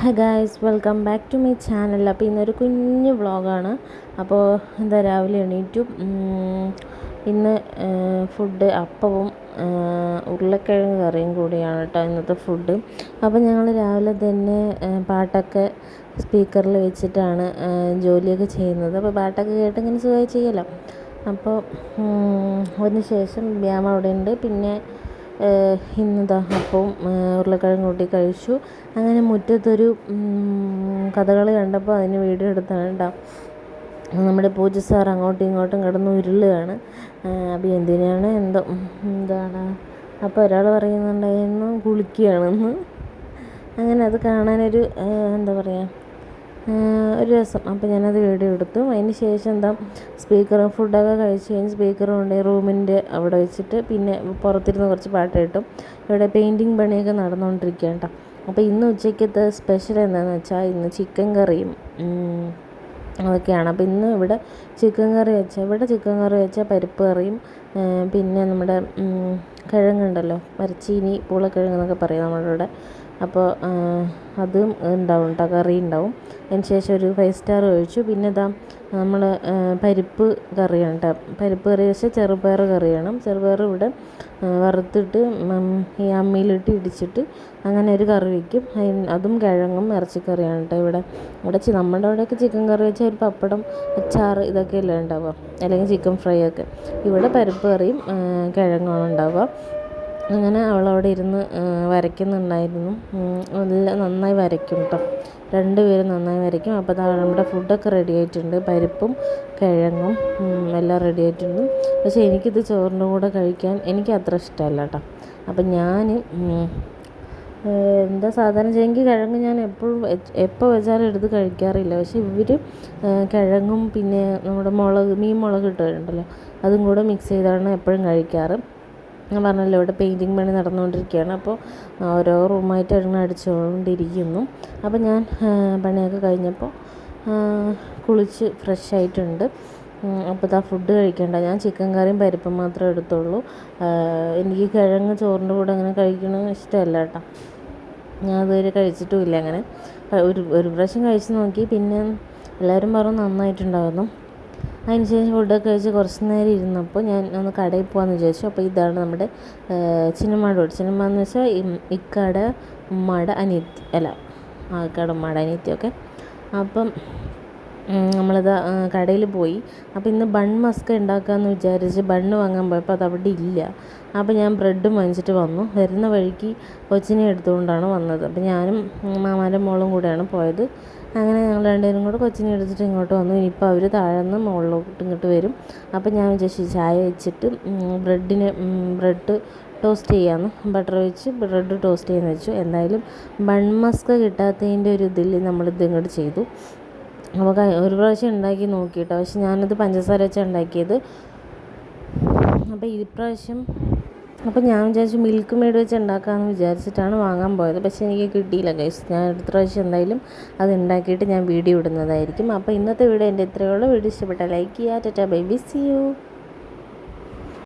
Hi guys welcome back to my channel അപ്പോൾ ഇന്നൊരു കുഞ്ഞു വ്ളോഗാണ് അപ്പോൾ എന്താ രാവിലെ എണീറ്റു. ഇന്ന് ഫുഡ് അപ്പവും ഉരുളക്കിഴങ്ങ് കറിയും കൂടിയാണ് കേട്ടോ ഇന്നത്തെ ഫുഡ് അപ്പോൾ ഞങ്ങൾ രാവിലെ തന്നെ പാട്ടൊക്കെ സ്പീക്കറിൽ വെച്ചിട്ടാണ് ജോലിയൊക്കെ ചെയ്യുന്നത്. അപ്പോൾ പാട്ടൊക്കെ കേട്ട് ഇങ്ങനെ സുഖമായി ചെയ്യലോ. അപ്പോൾ അതിന് ശേഷം വ്യായാമം അവിടെ ഉണ്ട് പിന്നെ ഇന്നിതാ അപ്പവും ഉരുളക്കിഴങ്ങ് കൂട്ടി കഴിച്ചു. അങ്ങനെ മുറ്റത്തൊരു കഥകളി കണ്ടപ്പോൾ അതിന് വീഡിയോ എടുത്താണ് കേട്ടോ. നമ്മുടെ പൂജ സാർ അങ്ങോട്ടും ഇങ്ങോട്ടും കിടന്ന് ഉരുളുകയാണ്. അപ്പോൾ എന്തിനാണ് എന്തോ എന്താണ്? അപ്പോൾ ഒരാൾ പറയുന്നുണ്ടായിരുന്നു കുളിക്കുകയാണെന്ന്. അങ്ങനെ അത് കാണാനൊരു എന്താ പറയുക ഒരു രസം. അപ്പോൾ ഞാനത് വീഡിയോ എടുത്തു. അതിന് ശേഷം എന്താ സ്പീക്കർ ഫുഡൊക്കെ കഴിച്ച് കഴിഞ്ഞ് സ്പീക്കർ കൊണ്ട് റൂമിന്റെ അവിടെ വെച്ചിട്ട് പിന്നെ പുറത്തിരുന്ന് കുറച്ച് പാട്ട് കേട്ടു. ഇവിടെ പെയിന്റിങ് പണിയൊക്കെ നടന്നുകൊണ്ടിരിക്കുകയാണ് കേട്ടോ. അപ്പോൾ ഇന്ന് ഉച്ചയ്ക്കത്തെ സ്പെഷ്യൽ എന്താണെന്ന് വെച്ചാൽ ഇന്ന് ചിക്കൻ കറിയും അതൊക്കെയാണ്. അപ്പോൾ ഇന്ന് ഇവിടെ ചിക്കൻ കറി വെച്ചാൽ ഇവിടെ ചിക്കൻ കറി വെച്ചാൽ പരിപ്പ് കറിയും പിന്നെ നമ്മുടെ കിഴങ്ങുണ്ടല്ലോ. മരച്ചീനി പൂളക്കിഴങ്ങ് എന്നൊക്കെ പറയും നമ്മുടെ ഇവിടെ. അപ്പോൾ അതും ഉണ്ടാവും കേട്ടോ കറി ഉണ്ടാവും. അതിന് ശേഷം ഒരു ഫൈവ് സ്റ്റാർ ഒഴിച്ചു. പിന്നെ ഇതാ നമ്മൾ പരിപ്പ് കറിയാണ് കേട്ടോ പരിപ്പ് കറി വെച്ചാൽ ചെറുപയർ കറിയാണ്. ചെറുപയർ ഇവിടെ വറുത്തിട്ട് ഈ അമ്മിയിലിട്ട് ഇടിച്ചിട്ട് അങ്ങനെ ഒരു കറി വയ്ക്കും അതും കിഴങ്ങും ഇറച്ചിക്കറിയാണ് കേട്ടോ ഇവിടെ. ഇവിടെ നമ്മുടെ അവിടെയൊക്കെ ചിക്കൻ കറി വെച്ചാൽ ഒരു പപ്പടം അച്ചാർ ഇതൊക്കെ ഇതൊക്കെയല്ലേ ഉണ്ടാവുക. അല്ലെങ്കിൽ ചിക്കൻ ഫ്രൈ ഒക്കെ. ഇവിടെ പരിപ്പ് കറിയും കിഴങ്ങുമാണ് ഉണ്ടാവുക. അങ്ങനെ അവിടെ ഇരുന്ന് വരയ്ക്കുന്നുണ്ടായിരുന്നു. നല്ല നന്നായി വരയ്ക്കും കേട്ടോ രണ്ടുപേരും നന്നായി വരയ്ക്കും. അപ്പോൾ ദാ നമ്മുടെ ഫുഡൊക്കെ റെഡി ആയിട്ടുണ്ട്. പരിപ്പും കിഴങ്ങും എല്ലാം റെഡി ആയിട്ടുണ്ട്. പക്ഷേ എനിക്കിത് ചോറിന്റെ കൂടെ കഴിക്കാൻ എനിക്ക് അത്ര ഇഷ്ടമല്ല കേട്ടോ അപ്പം ഞാൻ എന്താ സാധാരണ ചെയ്യെങ്കിൽ കിഴങ്ങ് ഞാൻ എപ്പോഴും എപ്പോൾ വെച്ചാലും എടുത്ത് കഴിക്കാറില്ല. പക്ഷേ ഇവർ കിഴങ്ങും പിന്നെ നമ്മുടെ മുളക് മീൻ മുളക് ഇട്ടുണ്ടല്ലോ അതും കൂടെ മിക്സ് ചെയ്താണ് എപ്പോഴും കഴിക്കാറ്. ഞാൻ പറഞ്ഞല്ലോ ഇവിടെ പെയിന്റിങ് പണി നടന്നുകൊണ്ടിരിക്കുകയാണ്. അപ്പോൾ ഓരോ റൂമായിട്ട് അങ്ങനെ അടിച്ചുകൊണ്ടിരിക്കുന്നു. അപ്പോൾ ഞാൻ പണിയൊക്കെ കഴിഞ്ഞപ്പോൾ കുളിച്ച് ഫ്രഷ് ആയിട്ടുണ്ട്. അപ്പോൾ ഇതാ ഫുഡ് കഴിക്കേണ്ട. ഞാൻ ചിക്കൻ കറിയും പരിപ്പും മാത്രമേ എടുത്തുള്ളൂ. എനിക്ക് കിഴങ്ങ് ചോറിന്റെ കൂടെ അങ്ങനെ കഴിക്കണമെന്ന് ഇഷ്ടമല്ല കേട്ടോ. ഞാൻ അതുവരെ കഴിച്ചിട്ടുമില്ല അങ്ങനെ. ഒരു ഒരു പ്രാവശ്യം കഴിച്ച് നോക്കി. പിന്നെ എല്ലാവരും പറഞ്ഞു നന്നായിട്ടുണ്ടായിരുന്നു. അതിന് ശേഷം ഫുഡൊക്കെ കഴിച്ച് കുറച്ച് നേരം ഇരുന്നപ്പോൾ ഞാൻ ഒന്ന് കടയിൽ പോകാമെന്ന് വിചാരിച്ചു. അപ്പോൾ ഇതാണ് നമ്മുടെ ചിന്നമ്മാട് റോഡ് ചിന്നമ്മ എന്ന് വെച്ചാൽ ഇക്കാടെ ഉമ്മാടെ അനിയത്തി അല്ല ആ ഇക്കാടെ അനിയത്തി അനിയത്തിയൊക്കെ അപ്പം നമ്മളത് കടയിൽ പോയി. അപ്പോൾ ഇന്ന് ബൺ മസ്ക ഉണ്ടാക്കാമെന്ന് വിചാരിച്ച് ബണ്ണ് വാങ്ങാൻ പോയപ്പോൾ അത് അവിടെ ഇല്ല. അപ്പോൾ ഞാൻ ബ്രെഡും വാങ്ങിച്ചിട്ട് വന്നു. വരുന്ന വഴിക്ക് കൊച്ചിനെ എടുത്തുകൊണ്ടാണ് വന്നത്. അപ്പോൾ ഞാനും മാമാന്റെ മോളും കൂടെയാണ് പോയത്. അങ്ങനെ ഞങ്ങൾ രണ്ടുപേരും കൂടെ കൊച്ചിനെ എടുത്തിട്ട് ഇങ്ങോട്ട് വന്നു. ഇനിയിപ്പോൾ അവർ താഴെ നിന്ന് മുകളിലോട്ട് ഇങ്ങോട്ട് വരും. അപ്പോൾ ഞാൻ വിചാരിച്ചു ചായ വെച്ചിട്ട് ബ്രെഡിന് ബ്രെഡ് ടോസ്റ്റ് ചെയ്യാമെന്ന് ബട്ടർ വെച്ച് ബ്രെഡ് ടോസ്റ്റ് ചെയ്യാന്ന് വെച്ചു. എന്തായാലും ബൺ മസ്ക കിട്ടാത്തതിന്റെ ഒരു ഇതിൽ നമ്മളിത് ഇങ്ങോട്ട് ചെയ്തു. അപ്പോൾ ഒരു പ്രാവശ്യം ഉണ്ടാക്കി നോക്കിയിട്ടോ പക്ഷെ ഞാനത് പഞ്ചസാര വെച്ചാണ് ഉണ്ടാക്കിയത്. അപ്പോൾ ഈ പ്രാവശ്യം അപ്പോൾ ഞാൻ വിചാരിച്ചു മിൽക്ക് മെയ്ഡ് വെച്ച് ഉണ്ടാക്കാമെന്ന് വിചാരിച്ചിട്ടാണ് വാങ്ങാൻ പോയത്. പക്ഷേ എനിക്ക് കിട്ടിയില്ല ഗൈസ് ഞാൻ അടുത്ത പ്രാവശ്യം എന്തായാലും അത് ഉണ്ടാക്കിയിട്ട് ഞാൻ വീഡിയോ ഇടുന്നതായിരിക്കും. അപ്പോൾ ഇന്നത്തെ വീഡിയോ എന്റെ ഇത്രയുള്ള വീഡിയോ ഇഷ്ടപ്പെട്ടാൽ ലൈക്ക് ചെയ്യുക tata bye be see you